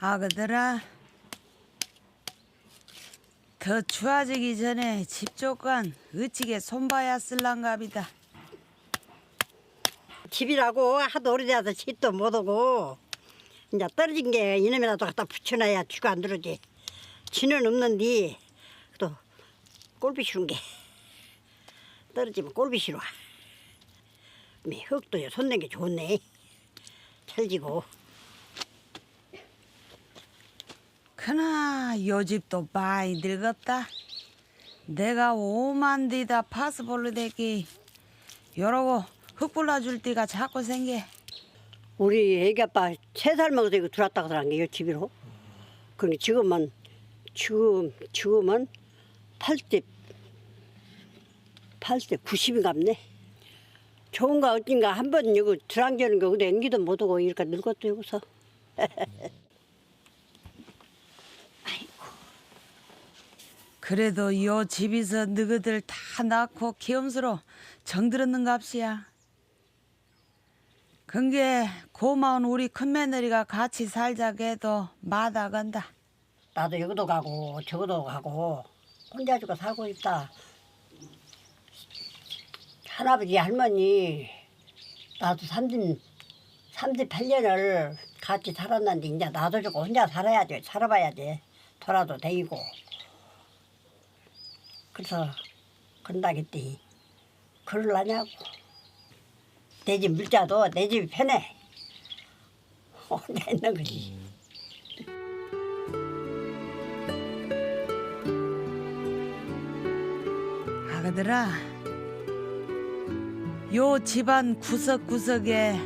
아그들아 더 추워지기 전에 집 조건 어찌게 손봐야 쓸랑갑이다. 집이라고 하도 오래돼서 집도 못 오고 이제 떨어진 게 이놈이라도 갖다 붙여놔야 쥐가 안 들어오지. 쥐는 없는데 또 꼴비 싫은 게. 떨어지면 꼴비 싫어. 미 흙도 손댄 게 좋네. 찰지고 그나 요 집도 많이 늙었다. 내가 오만 뒤다 파스볼로 대기. 여러고 흙불러 줄 때가 자꾸 생겨. 우리 애기 아빠 세 살 먹어서 이거 들어왔다 그러는 게요 집으로? 그러니 지금은 지금 지금은 80 80 90이 갑네. 좋은가 어딘가 한 번 이거 들어앉는 거 근데 앵기도 못 오고 이렇게 늙었다 여기서 그래도 요 집에서 너희들 다 낳고 키움스로 정들었는 값이야. 근게 고마운 우리 큰 며느리가 같이 살자고 해도 마다간다. 나도 여기도 가고 저기도 가고 혼자 죽고 살고 있다 할아버지 할머니 나도 30 38년을 같이 살았는데 이제 나도 죽고 혼자 살아야지 살아봐야지 돌아도 되고 그래서 건다겠더니 그럴라냐고 내 집 물자도 내 집이 편해 혼자 있는 거지 아그들아, 요 집안 구석구석에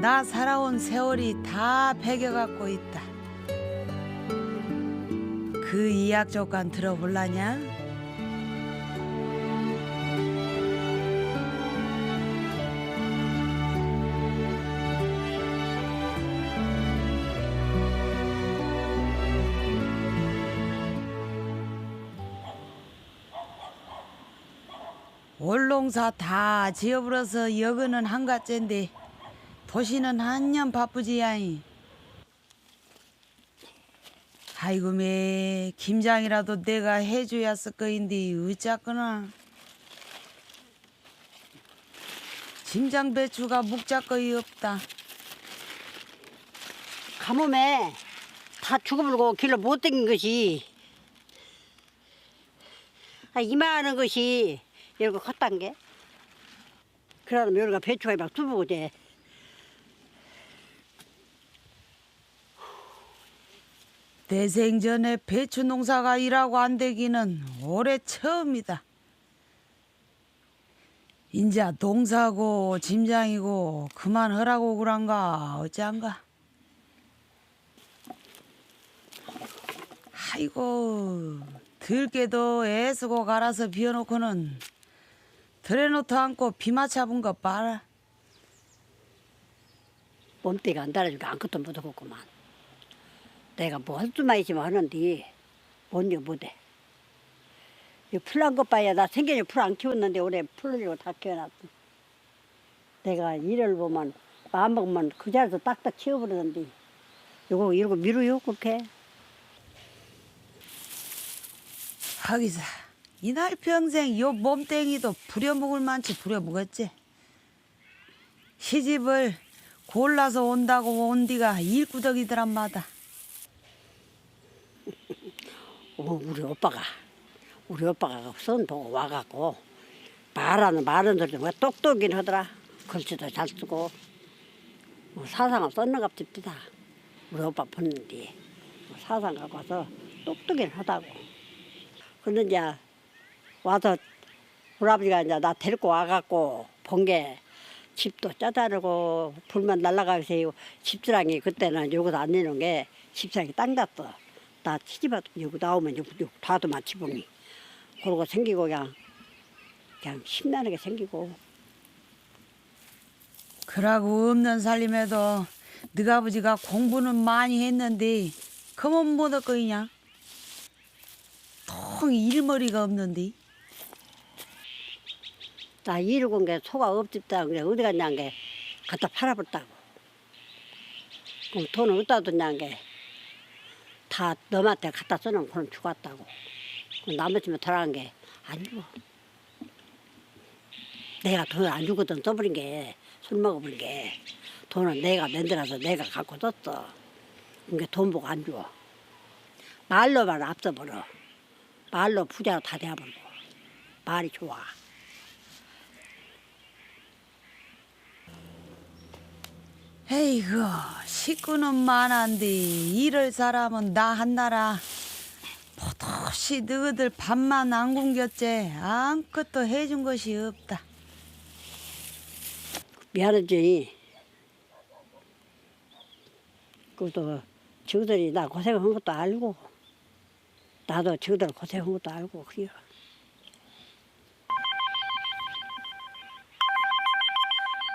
나 살아온 세월이 다 배겨갖고 있다. 그 이약 조건 들어볼라냐? 올농사 다 지어버려서 여기는 한가째인데 도시는 한년 바쁘지야이. 아이고 매 김장이라도 내가 해줘야 쓸 거인데 어쩌거나. 김장 배추가 묵자 거이 없다. 가뭄에 다 죽어버리고 길로 못 댕긴 것이 아, 이만한 것이 이렇게 컸단 게 그러면 여기가 배추가 막 두부고 돼내 생전에 배추 농사가 일하고 안 되기는 올해 처음이다. 인자 농사고 짐장이고 그만하라고 그런가 어찌한가. 아이고 들깨도 애쓰고 갈아서 비워놓고는 들에놓도 않고 비마 잡은 거 봐라. 몸띠가 안 달아주고 아무것도 못하겠구만. 내가 뭐할 수만 있으면 하는데 뭔지 못해. 이 풀난 것 봐야 나 생전에 풀 안 키웠는데 올해 풀을 다 키워놨어. 내가 일을 보면 마음 먹으면 그 자리에서 딱딱 치워버리는데 요거 이러고 미루요? 그렇게? 하기사 이날 평생 요 몸땡이도 부려먹을 만치 부려먹었지. 시집을 골라서 온다고 온 뒤가 일구덕이더란 마다. 어, 우리 오빠가. 우리 오빠가 선도 와갖고 말하는 말은 소리가 똑똑긴 하더라. 글씨도 잘 쓰고. 뭐 사상을 썼는 갑집니다. 우리 오빠 보는데 뭐 사상 갖고 와서 똑똑긴 하다고. 근데 이제 와서 우리 아버지가 이제 나 데리고 와갖고 본 게 집도 짜다르고 불만 날라가세요. 집주랑이 그때는 여기서 안 내는 게 집상이 땅 닿어. 나 치집어도 여기 나오면 여기 다도 마치 보니 그러고 생기고 그냥 그냥 심란하게 생기고. 그러고 없는 살림에도 너가 아버지가 공부는 많이 했는데 그만 못 얻거이냐? 통 일머리가 없는데 나 이러고 게 소가 없집다 그래 어디 갔냐는 게 갖다 팔아버렸다고 그럼 돈을 어디다 뒀냐는 게다 너한테 갖다 쓰는 그는 죽었다고. 나머지면 돌아간 게안 죽어. 내가 돈을 안 주거든 써버린 게 술 먹어버린 게 돈은 내가 만들어서 내가 갖고 썼어. 그게 돈 보고 안 줘. 말로만 앞서버려. 말로 부자로 다 돼버리고. 말이 좋아. 에이구 식구는 많은데 일을 사람은 나 한나라 포도시 너희들 밥만 안 굶겼지 아무것도 해준 것이 없다 미안하지. 그것도 저들이 나 고생한 것도 알고 나도 저들 고생한 것도 알고 그래요.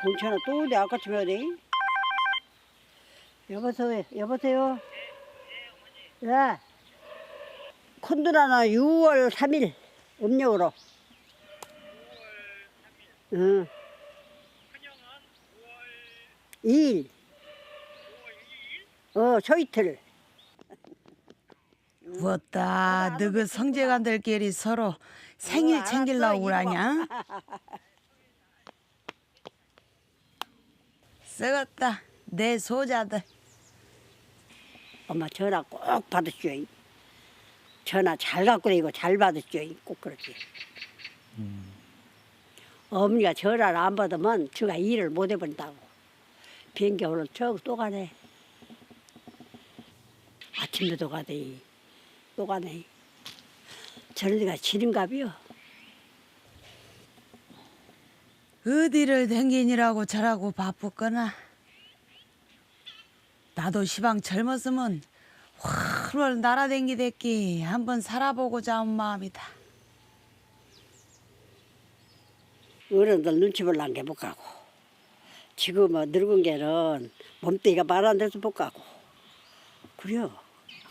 본차는 또 어디 아까쯤 해야 돼? 여보세요, 여보세요. 예. 콘드라나 6월 3일 음력으로. 6월 3일. 응. 2일. 어, 저 이틀. 무엇다 너그 성재간들끼리 서로 생일 챙기려고 그러냐 썩었다 내 소자들 엄마 전화 꼭 받으시오. 전화 잘 갖고 다니고 잘 받으시오. 꼭 그렇게. 어머니가 전화를 안 받으면 제가 일을 못 해본다고. 비행기 오늘 저또 가네. 아침에도 가대. 또 가네. 저런 데가 지름갑이요. 어디를 댕기니라고 저라고 바쁘거나 나도 시방 젊었으면 훨훨 날아댕기댔기 한번 살아보고자 한 마음이다 어른들 눈치 볼란 게못 가고. 지금은 늙은 게는 몸뚱이가 말 안 돼서 못 가고. 그래요.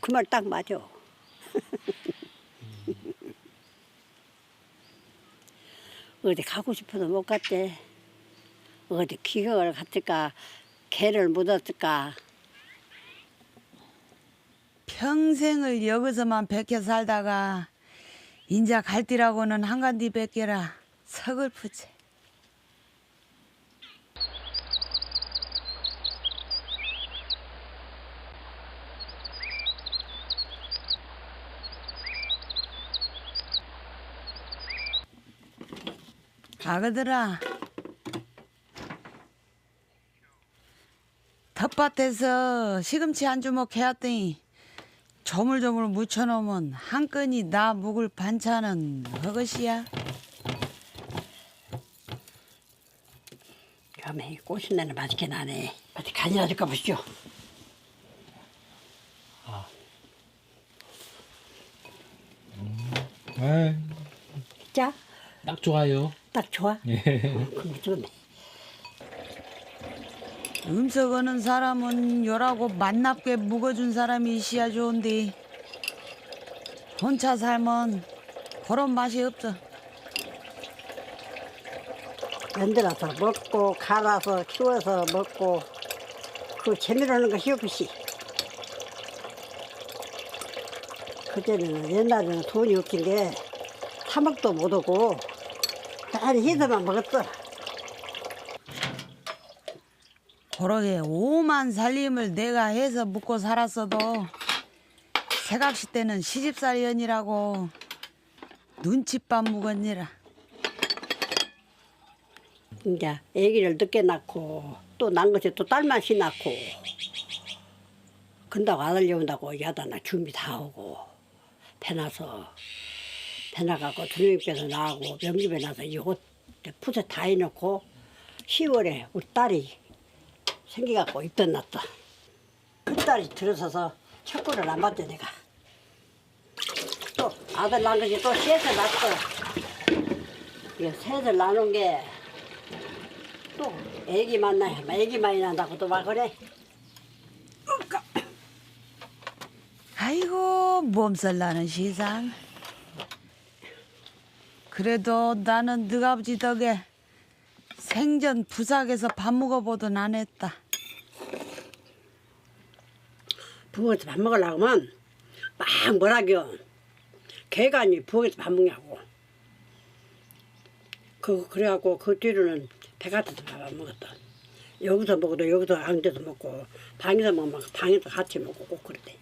그 말 딱 맞아. 어디 가고 싶어도 못 갔대. 어디 기각을 갔을까, 개를 묻었을까. 평생을 여기서만 백해 살다가 인자 갈띠라고는 한간디 뺏겨라 서글프지. 아그들아 텃밭에서 시금치 한 주먹 해왔더니 조물조물 묻혀놓으면 한 끈이 나 묵을 반찬은 그것이야 그러면 꽃신내는 맛있게 나네. 어디 간이나 줄까 보시죠. 아, 자, 딱 좋아요. 딱 좋아. 예. 그럼 좋네. 음석 하는 사람은 요라고 만납게 묵어준 사람이 있어야 좋은데 혼자 살면 그런 맛이 없어. 만들어서 먹고 갈아서 키워서 먹고 그 재미로는 것이 없이 그때는 옛날에는 돈이 없긴 게 사먹도 못 오고. 잘 해서만 먹었어 그러게 오만 살림을 내가 해서 묵고 살았어도 새각시 때는 시집살이언이라고 눈칫밥 묵었니라. 이제 아기를 늦게 낳고 또 난 것이 또 딸만씩 낳고 근다고 아들 여운다고 야단나 준비 다 하고 배나서 배나가고 두명입에서 나가고 명집에 나서 이옷 푸세 다 해놓고 10월에 우리 딸이 생겨갖고 입던 났다. 그 딸이 들어서서 첫골을 안 봤대 내가. 또 아들 낳은 것이 또 셋을 낳았어. 이거 셋을 낳은 게 또 애기 만나야 애기 많이 난다고 또 막 그래. 아이고 몸살 나는 세상. 그래도 나는 너 아버지 덕에 생전 부삭에서 밥 먹어보던 안 했다 부모한테 밥 먹으려고 하면 막 뭐라겨. 개간이 부엌에서 밥 먹냐고. 그, 그래갖고 그 뒤로는 배 같아서 밥 안 먹었다. 여기서 먹어도 여기서 앉아서 먹고 방에서 먹으면 방에서 같이 먹고 꼭 그랬대.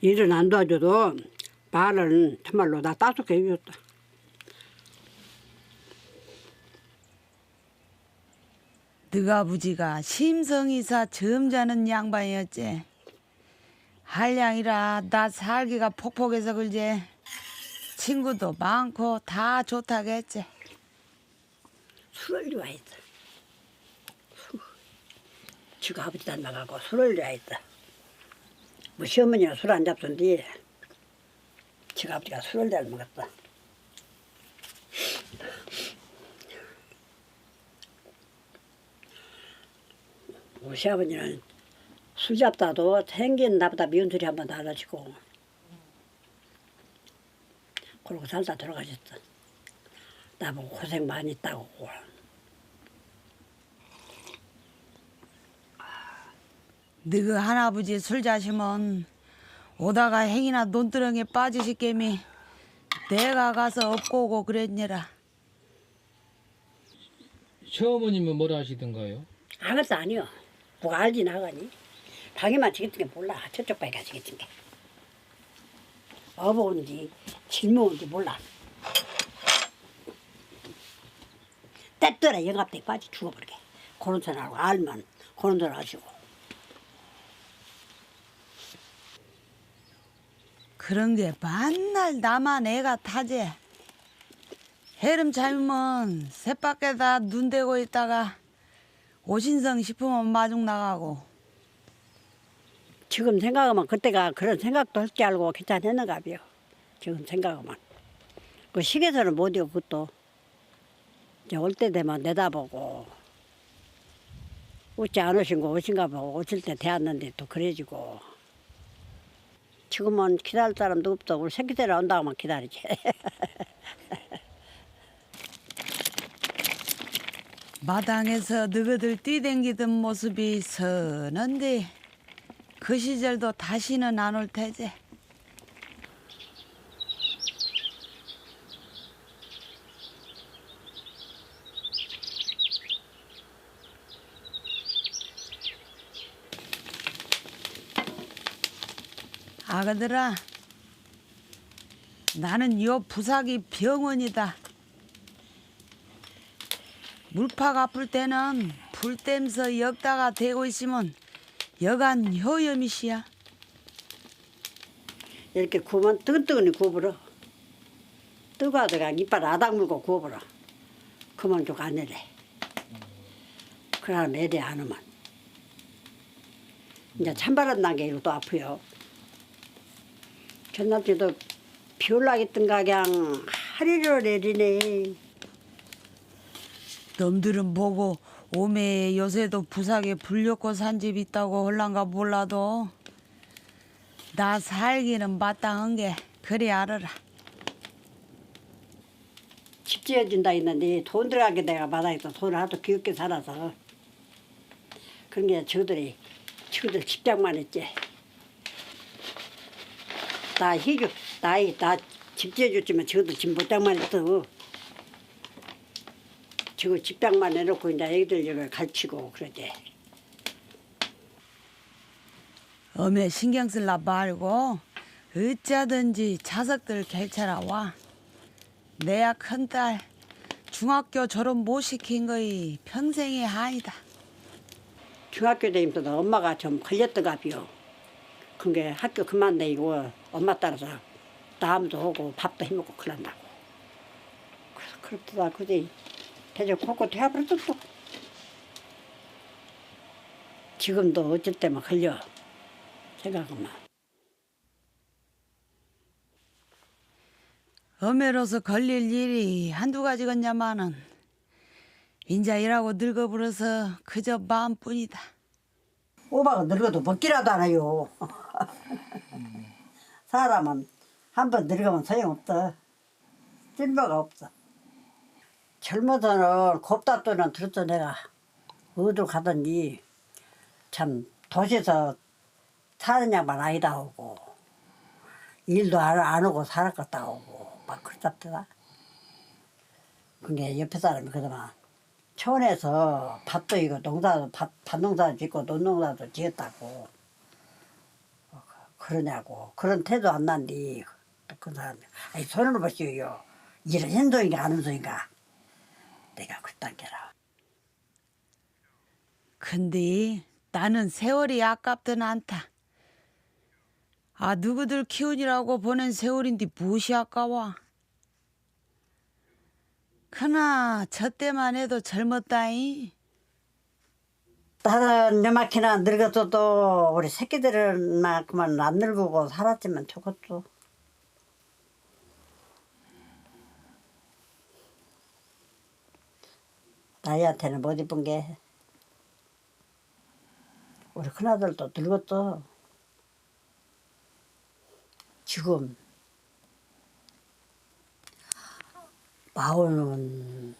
일은 안 도와줘도 말은 정말로 나 따숩게 해줬다. 너 아버지가 심성이사 점잖은 양반이었지. 한량이라 나 살기가 폭폭해서 그러지. 친구도 많고 다 좋다겠지. 술을 좋아했어. 술. 지가 아버지 닮아가고 술을 좋아했어. 뭐 시어머니가 술 안 잡던데 지가 아버지가 술을 잘 먹었어. 우리 시아버지는 술 잡다도 생긴 나보다 미운 소리 한번 달라지고 그러고 살다 돌아가셨어. 나보고 고생 많이 했다고. 너그 할아버지 술 자시면 오다가 행이나 논두렁에 빠지실 게미 내가 가서 업고 오고 그랬니라. 시어머님은 뭐라 하시던가요? 아무것도 아니요. 뭐가 알지 나가니? 방에만 지겠던 게 몰라. 저쪽 방에 가 지겠던 게. 어버 온지 질모 온지 몰라. 때떠라 영합대 빠지 죽어버리게. 그런 소리 하고 알면 그런 소리 하시고. 그런 게 만날 나만 애가 타지. 해름 참으면 셋밖에다 눈 대고 있다가 오신성 싶으면 마중 나가고 지금 생각하면 그때가 그런 생각도 할 줄 알고 괜찮았는가 봐요. 지금 생각하면. 그 시계서는 못 이고 그것도 이제 올 때 되면 내다보고 웃지 않으신 거 오신가 보고 오실 때 대왔는데 또 그래지고 지금은 기다릴 사람도 없어. 우리 새끼들 온다고 만 기다리지. 마당에서 너희들 뛰댕기던 모습이 선한데 그 시절도 다시는 안 올 테지. 아가들아, 나는 요 부삭이 병원이다. 물팍 아플 때는 불 땜서 엮다가 대고 있으면 여간 효염이시야. 이렇게 구우면 뜨끈뜨끈히 구워버려. 뜨거워다가 이빨 아닥 물고 구워버려. 그만 좀 안 내래. 그러나 매대 안 오면. 이제 찬바람 나게 이것도 아프요. 전날때도 비 올라겠던가 그냥 하리로 내리네. 놈들은 보고 오메 요새도 부삭에 불 엮고 산 집 있다고 헐란가 몰라도 나 살기는 마땅한 게 그리 알아라. 집 지어준다 했는데 돈 들어가게 내가 마당에서 돈을 하도 귀엽게 살아서 그런 게 저들이 저들 집장만 했지 나 희교 나이 나 집 지어줬지만 저도 집 못장만 했어 저거 집장만 해놓고 이제 애들 이걸 가르치고 그러지 어메 신경 쓸라 말고. 어쩌든지 자석들 결차라 와. 내야 큰딸 중학교 졸업 못 시킨 거이 평생의 한이다. 중학교 다니면서 엄마가 좀 걸렸던가 비요. 그게 학교 그만 다니고 엄마 따라서 다음도 오고 밥도 해먹고 그런다고. 그래서 그렇 대체 코코 해버렸어 또 지금도 어쩔 때만 걸려. 생각하면. 어메로서 걸릴 일이 한두 가지겠냐마는. 인자 일하고 늙어버려서 그저 마음뿐이다. 오바가 늙어도 먹기라도 알아요? 사람은 한 번 늙으면 소용없어 쓸모가 없어 젊어서는 곱다또는 들었어 내가. 어디로 가든지. 참 도시에서 사는 양반 아니다 하고 일도 안, 안 오고 살았겠다 오고 막 그랬답더라. 그게 옆에 사람이 그러더만. 촌에서 밭도 이거 농사도 밭, 밭 농사도 짓고 논농사도 지었다고. 어, 그러냐고. 그런 태도 안 난디. 그 사람이. 아니 손을 보시오요 이런 행동인가 안 행동인가 내가 그딴 게라 근데 나는 세월이 아깝든 않다. 아 누구들 키우니라고 보낸 세월인데 무엇이 아까워? 그나 저 때만 해도 젊었다이. 다른 내마키나 늙었어도 우리 새끼들만큼은 안 늙고 살았지만 좋겠죠. 나이한테는 못 입은 게 우리 큰아들도 늙었어. 지금 마흔은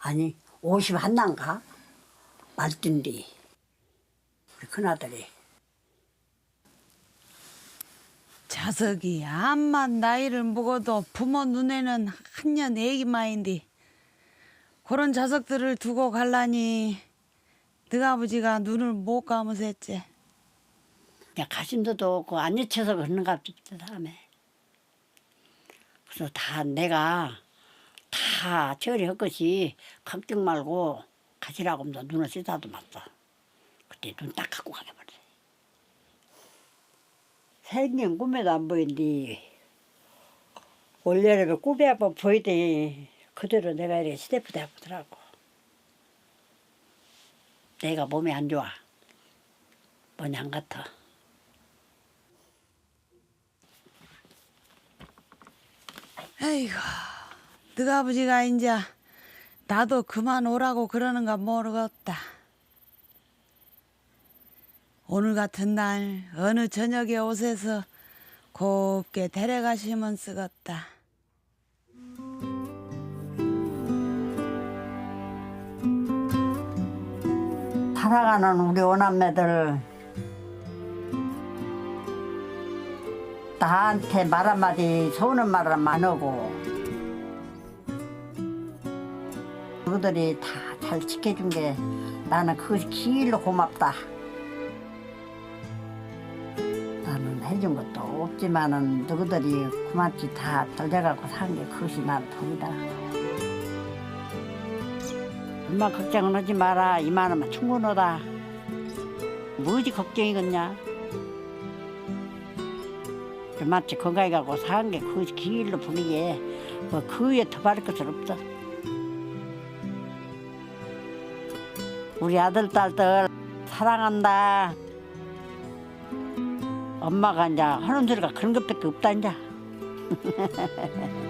아니 50 한난가? 말든디. 우리 큰아들이. 자석이 암만 나이를 먹어도 부모 눈에는 한년 애기마인데 그런 자석들을 두고 갈라니 너 아버지가 눈을 못 감으서 했지. 야 가심도도 없고 안 잊혀서 그러는가 보다 다음에. 그래서 다 내가 다 처리할 것이 걱정 말고 가시라고 하면서 눈을 쓰다도 맞어. 그때 눈 딱 갖고 가게 버려 생긴 꿈에도 안 보인디 올여름에 꿈에 한번 보이더니 그대로 내가 이렇게 시대프대 아프더라고 내가 몸이 안 좋아 뭐냐 안 같아 아이고, 너 아버지가 이제 나도 그만 오라고 그러는가 모르겠다. 오늘 같은 날 어느 저녁에 오셔서 곱게 데려가시면 쓰겄다. 살아가는 우리 오남매들 나한테 말 한마디 서우는 말을 안 하고 그들이 다 잘 지켜준 게 나는 그것이 길로 고맙다. 나는 해준 것도 없지만은 너희들이 고맙지 다 돌려갖고 산 게 그것이 난 복이다 엄마 걱정은 하지 마라. 이만하면 충분하다. 뭐지 걱정이겠냐? 마치 건강히 가고 사는 게 그것이 길로 보기에 뭐그 위에 더 바를 것은 없어 우리 아들 딸들 사랑한다. 엄마가 이제 하는 소리가 그런 것밖에 없다 이제